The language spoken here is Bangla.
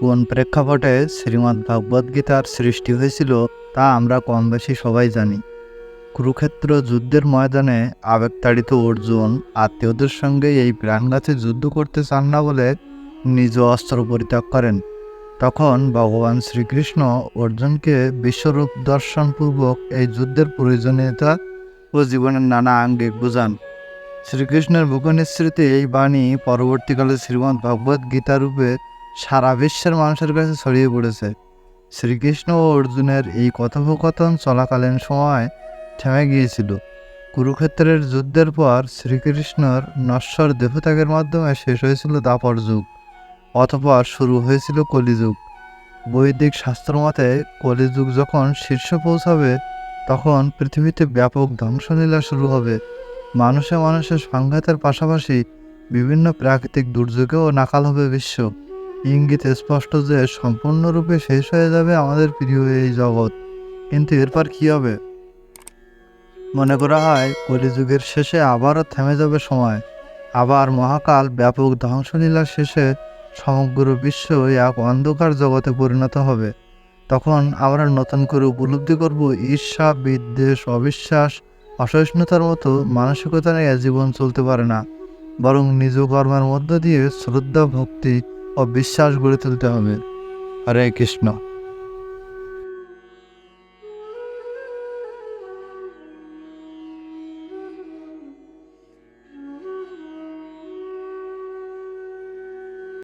কোন প্রেক্ষাপটে শ্রীমদ্ ভাগবত গীতার সৃষ্টি হয়েছিল তা আমরা কম বেশি সবাই জানি। কুরুক্ষেত্র যুদ্ধের ময়দানে আবেগতাড়িত অর্জুন আত্মীয়দের সঙ্গে এই প্রাণঘাতী যুদ্ধ করতে চান না বলে নিজ অস্ত্র পরিত্যাগ করেন। তখন ভগবান শ্রীকৃষ্ণ অর্জুনকে বিশ্বরূপ দর্শনপূর্বক এই যুদ্ধের প্রয়োজনীয়তা ও জীবনের নানা আঙ্গিক বোঝান। শ্রীকৃষ্ণের মুখনিসৃতি এই বাণী পরবর্তীকালে শ্রীমদ্ ভগবত গীতা রূপে সারা বিশ্বের মানুষের কাছে ছড়িয়ে পড়েছে। শ্রীকৃষ্ণ ও অর্জুনের এই কথোপকথন চলাকালীন সময় থেমে গিয়েছিল। কুরুক্ষেত্রের যুদ্ধের পর শ্রীকৃষ্ণর নশ্বর দেহত্যাগের মাধ্যমে শেষ হয়েছিল দাপর যুগ, অতপর শুরু হয়েছিল কলিযুগ। বৈদিক শাস্ত্রমতে কলিযুগ যখন শীর্ষে পৌঁছাবে, তখন পৃথিবীতে ব্যাপক ধ্বংসলীলা শুরু হবে। মানুষে মানুষের সংঘাতের পাশাপাশি বিভিন্ন প্রাকৃতিক দুর্যোগেও নাকাল হবে বিশ্ব। ইঙ্গিত স্পষ্ট যে সম্পূর্ণরূপে শেষ হয়ে যাবে আমাদের প্রিয় এই জগৎ। কিন্তু এরপর কি হবে? মনে করা হয়, কলিযুগের শেষে আবারও থেমে যাবে সময়। আবার মহাকাল ব্যাপক ধ্বংসলীলা শেষে সমগ্র বিশ্ব এক অন্ধকার জগতে পরিণত হবে। তখন আমরা নতুন করে উপলব্ধি করব ঈর্ষা, বিদ্বেষ, অবিশ্বাস, অসহিষ্ণুতার মতো মানসিকতা নিয়ে জীবন চলতে পারে না। বরং নিজ কর্মের মধ্য দিয়ে শ্রদ্ধা, ভক্তি ও বিশ্বাস গড়ে তুলতে হবে। হরে কৃষ্ণ।